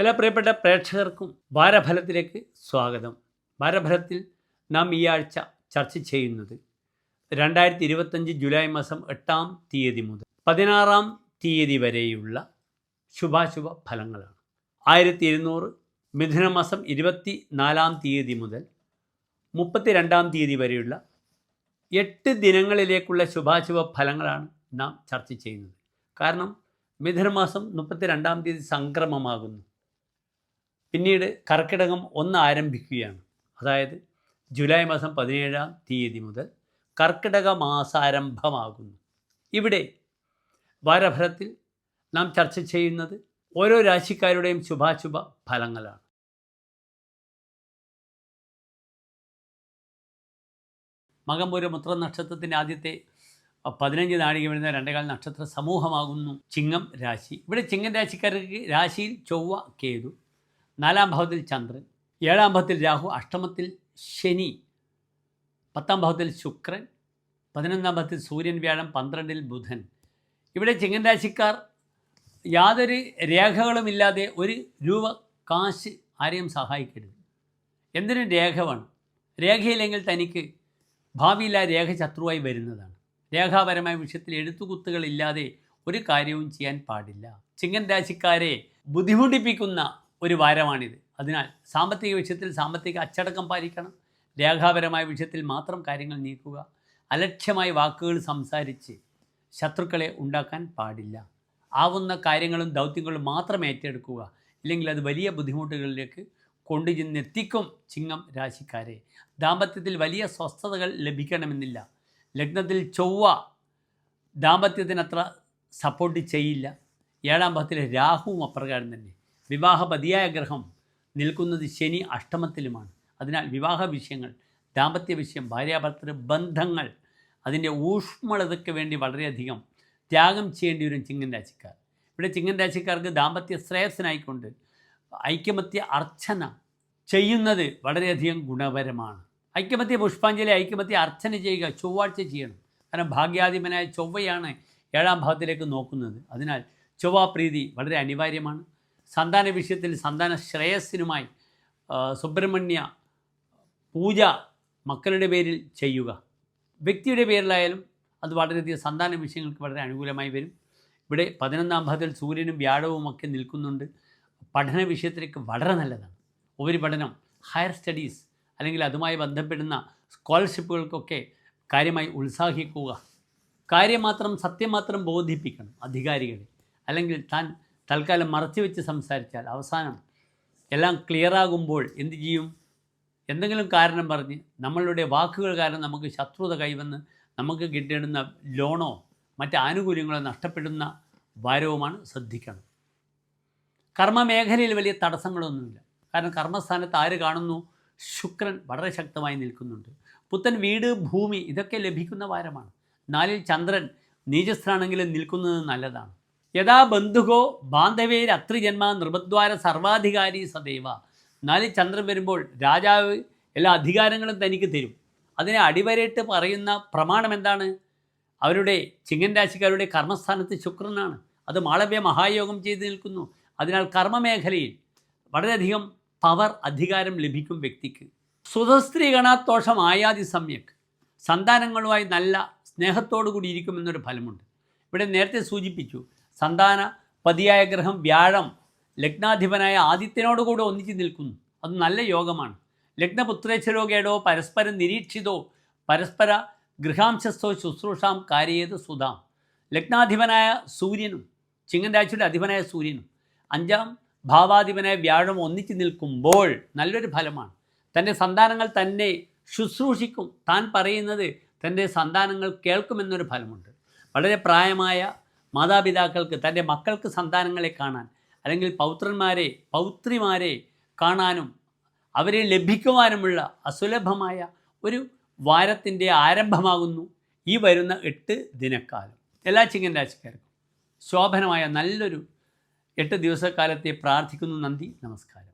എല്ലാ പ്രിയപ്പെട്ട പ്രേക്ഷകർക്കും വാരഫലത്തിലേക്ക് സ്വാഗതം. വാരഫലത്തിൽ നാം ഈ ആഴ്ച ചർച്ച ചെയ്യുന്നത് രണ്ടായിരത്തി ഇരുപത്തഞ്ച് ജൂലൈ മാസം എട്ടാം തീയതി മുതൽ പതിനാറാം തീയതി വരെയുള്ള ശുഭാശുഭ ഫലങ്ങളാണ്. ആയിരത്തി ഇരുന്നൂറ് മിഥുനമാസം ഇരുപത്തി നാലാം തീയതി മുതൽ മുപ്പത്തി രണ്ടാം തീയതി വരെയുള്ള എട്ട് ദിനങ്ങളിലേക്കുള്ള ശുഭാശുഭ ഫലങ്ങളാണ് നാം ചർച്ച ചെയ്യുന്നത്. കാരണം മിഥുനമാസം മുപ്പത്തി രണ്ടാം തീയതി സംക്രമമാകുന്നു. പിന്നീട് കർക്കിടകം ഒന്ന് ആരംഭിക്കുകയാണ്. അതായത് ജൂലൈ മാസം പതിനേഴാം തീയതി മുതൽ കർക്കിടക മാസാരംഭമാകുന്നു. ഇവിടെ വാരഫലത്തിൽ നാം ചർച്ച ചെയ്യുന്നത് ഓരോ രാശിക്കാരുടെയും ശുഭാശുഭ ഫലങ്ങളാണ്. മകംപൂര മുത്ര നക്ഷത്രത്തിന്റെ ആദ്യത്തെ പതിനഞ്ച് നാഴിക വരുന്ന രണ്ടേകാൽ നക്ഷത്ര സമൂഹമാകുന്നു ചിങ്ങം രാശി. ഇവിടെ ചിങ്ങം രാശിക്കാർക്ക് രാശിയിൽ ചൊവ്വ കേതു നാലാം ഭാവത്തിൽ ചന്ദ്രൻ ഏഴാം ഭാവത്തിൽ രാഹു അഷ്ടമത്തിൽ ശനി പത്താം ഭാവത്തിൽ ശുക്രൻ പതിനൊന്നാം ഭാവത്തിൽ സൂര്യൻ വ്യാഴം പന്ത്രണ്ടിൽ ബുധൻ. ഇവിടെ ചിങ്ങൻ രാശിക്കാർ യാതൊരു രേഖകളുമില്ലാതെ ഒരു രൂപ കാശ് ആരെയും സഹായിക്കരുത്. എന്തിനും രേഖ വേണം. രേഖയില്ലെങ്കിൽ തനിക്ക് ഭാവിയിൽ ആ രേഖ ശത്രുവായി വരുന്നതാണ്. രേഖാപരമായ വിഷയത്തിൽ എഴുത്തുകുത്തുകളില്ലാതെ ഒരു കാര്യവും ചെയ്യാൻ പാടില്ല. ചിങ്ങൻ രാശിക്കാരെ ബുദ്ധിമുട്ടിപ്പിക്കുന്ന ഒരു വാരമാണിത്. അതിനാൽ സാമ്പത്തിക വിഷയത്തിൽ സാമ്പത്തിക അച്ചടക്കം പാലിക്കണം. രേഖാപരമായ വിഷയത്തിൽ മാത്രം കാര്യങ്ങൾ നീക്കുക. അലക്ഷ്യമായി വാക്കുകൾ സംസാരിച്ച് ശത്രുക്കളെ ഉണ്ടാക്കാൻ പാടില്ല. ആവുന്ന കാര്യങ്ങളും ദൗത്യങ്ങളും മാത്രം ഏറ്റെടുക്കുക. ഇല്ലെങ്കിൽ അത് വലിയ ബുദ്ധിമുട്ടുകളിലേക്ക് കൊണ്ടു ചെന്നെത്തിക്കും ചിങ്ങം രാശിക്കാരെ. ദാമ്പത്യത്തിൽ വലിയ സ്വസ്ഥതകൾ ലഭിക്കണമെന്നില്ല. ലഗ്നത്തിൽ ചൊവ്വ ദാമ്പത്യത്തിനത്ര സപ്പോർട്ട് ചെയ്യില്ല. ഏഴാം ഭാഗത്തിലെ രാഹുവും അപ്രകാരം തന്നെ. വിവാഹപതിയായ ഗ്രഹം നിൽക്കുന്നത് ശനി അഷ്ടമത്തിലുമാണ്. അതിനാൽ വിവാഹ വിഷയങ്ങൾ ദാമ്പത്യ വിഷയം ഭാര്യാഭർത്തൃ ബന്ധങ്ങൾ അതിന്റെ ഊഷ്മളതയ്ക്ക് വേണ്ടി വളരെയധികം ത്യാഗം ചെയ്യേണ്ടി വരും ചിങ്ങൻ രാശിക്കാർ. ഇവിടെ ചിങ്ങൻ രാശിക്കാർക്ക് ദാമ്പത്യ ശ്രേയസ്സനായിക്കൊണ്ട് ഐക്യമത്യ അർച്ചന ചെയ്യുന്നത് വളരെയധികം ഗുണപരമാണ്. ഐക്യമത്യ പുഷ്പാഞ്ജലി ഐക്യമത്യ അർച്ചന ചെയ്യുക ചൊവ്വാഴ്ച ചെയ്യണം. കാരണം ഭാഗ്യാധിപനായ ചൊവ്വയാണ് ഏഴാം ഭാഗത്തിലേക്ക് നോക്കുന്നത്. അതിനാൽ ചൊവ്വാപ്രീതി വളരെ അനിവാര്യമാണ്. സന്താന വിഷയത്തിൽ സന്താന ശ്രേയസ്സിനുമായി സുബ്രഹ്മണ്യ പൂജ മക്കളുടെ പേരിൽ ചെയ്യുക. വ്യക്തിയുടെ പേരിലായാലും അത് വളരെയധികം സന്താന വിഷയങ്ങൾക്ക് വളരെ അനുകൂലമായി വരും. ഇവിടെ പതിനൊന്നാം ഭാഗത്തിൽ സൂര്യനും വ്യാഴവും ഒക്കെ നിൽക്കുന്നുണ്ട്. പഠന വിഷയത്തിലേക്ക് വളരെ നല്ലതാണ്. ഉപരിപഠനം ഹയർ സ്റ്റഡീസ് അല്ലെങ്കിൽ അതുമായി ബന്ധപ്പെടുന്ന സ്കോളർഷിപ്പുകൾക്കൊക്കെ കാര്യമായി ഉത്സാഹിക്കുക. കാര്യം മാത്രം സത്യം മാത്രം ബോധിപ്പിക്കണം അധികാരികളെ. അല്ലെങ്കിൽ താൻ തൽക്കാലം മറച്ചു വെച്ച് സംസാരിച്ചാൽ അവസാനം എല്ലാം ക്ലിയറാകുമ്പോൾ എന്തു ചെയ്യും? എന്തെങ്കിലും കാരണം പറഞ്ഞ് നമ്മളുടെ വാക്കുകൾ കാരണം നമുക്ക് ശത്രുത കൈവന്ന് നമുക്ക് കിട്ടിയിടുന്ന ലോണോ മറ്റ് ആനുകൂല്യങ്ങളോ നഷ്ടപ്പെടുന്ന ഭാരവുമാണ് ശ്രദ്ധിക്കണം. കർമ്മമേഖലയിൽ വലിയ തടസ്സങ്ങളൊന്നുമില്ല. കാരണം കർമ്മസ്ഥാനത്ത് ആര് കാണുന്നു? ശുക്രൻ വളരെ ശക്തമായി നിൽക്കുന്നുണ്ട്. പുത്തൻ വീട് ഭൂമി ഇതൊക്കെ ലഭിക്കുന്ന വാരമാണ് നാലിൽ ചന്ദ്രൻ നീചസ്ഥാണെങ്കിലും നിൽക്കുന്നത് നല്ലതാണ്. യഥാ ബന്ധുകോ ബാന്ധവേർ അത്രിജന്മ നൃപദ്വാര സർവാധികാരി സദൈവ. നാല് ചന്ദ്രൻ വരുമ്പോൾ രാജാവ് എല്ലാ അധികാരങ്ങളും തനിക്ക് തരും. അതിനെ അടിവരയിട്ട് പറയുന്ന പ്രമാണം എന്താണ്? അവരുടെ ചിങ്ങൻ രാശിക്കാരുടെ കർമ്മസ്ഥാനത്ത് ശുക്രനാണ്. അത് മാളവ്യ മഹായോഗം ചെയ്തു നിൽക്കുന്നു. അതിനാൽ കർമ്മമേഖലയിൽ വളരെയധികം പവർ അധികാരം ലഭിക്കും വ്യക്തിക്ക്. സുതസ്ത്രീ ഗണാത്തോഷം ആയാതി സമ്യക്. സന്താനങ്ങളുമായി നല്ല സ്നേഹത്തോടു കൂടി ഇരിക്കുമെന്നൊരു ഫലമുണ്ട്. ഇവിടെ നേരത്തെ സൂചിപ്പിച്ചു സന്താന പതിയായ ഗ്രഹം വ്യാഴം ലഗ്നാധിപനായ ആദിത്യനോടുകൂടെ ഒന്നിച്ച് നിൽക്കുന്നു. അത് നല്ല യോഗമാണ്. ലഗ്നപുത്രേശ്വരോഗേടോ പരസ്പരം നിരീക്ഷിതോ പരസ്പര ഗൃഹാംശസ്ഥോ ശുശ്രൂഷാം കാര്യേത് സുധാം ലഗ്നാധിപനായ സൂര്യനും ചിങ്ങൻ അധിപനായ സൂര്യനും അഞ്ചാം ഭാവാധിപനായ വ്യാഴം ഒന്നിച്ച് നിൽക്കുമ്പോൾ നല്ലൊരു ഫലമാണ്. തന്റെ സന്താനങ്ങൾ തന്നെ ശുശ്രൂഷിക്കും. താൻ പറയുന്നത് തന്റെ സന്താനങ്ങൾ കേൾക്കുമെന്നൊരു ഫലമുണ്ട്. വളരെ പ്രായമായ മാതാപിതാക്കൾക്ക് തന്റെ മക്കൾക്ക് സന്താനങ്ങളെ കാണാൻ അല്ലെങ്കിൽ പൗത്രന്മാരെ പൗത്രിമാരെ കാണാനും അവരെ ലഭിക്കുവാനുമുള്ള അസുലഭമായ ഒരു വാരത്തിന്റെ ആരംഭമാകുന്നു ഈ വരുന്ന എട്ട് ദിനക്കാലം. എല്ലാ ചിങ്ങൻ രാശിക്കാർക്കും ശോഭനമായ നല്ലൊരു എട്ട് ദിവസക്കാലത്തെ പ്രാർത്ഥിക്കുന്നു നന്ദി നമസ്കാരം.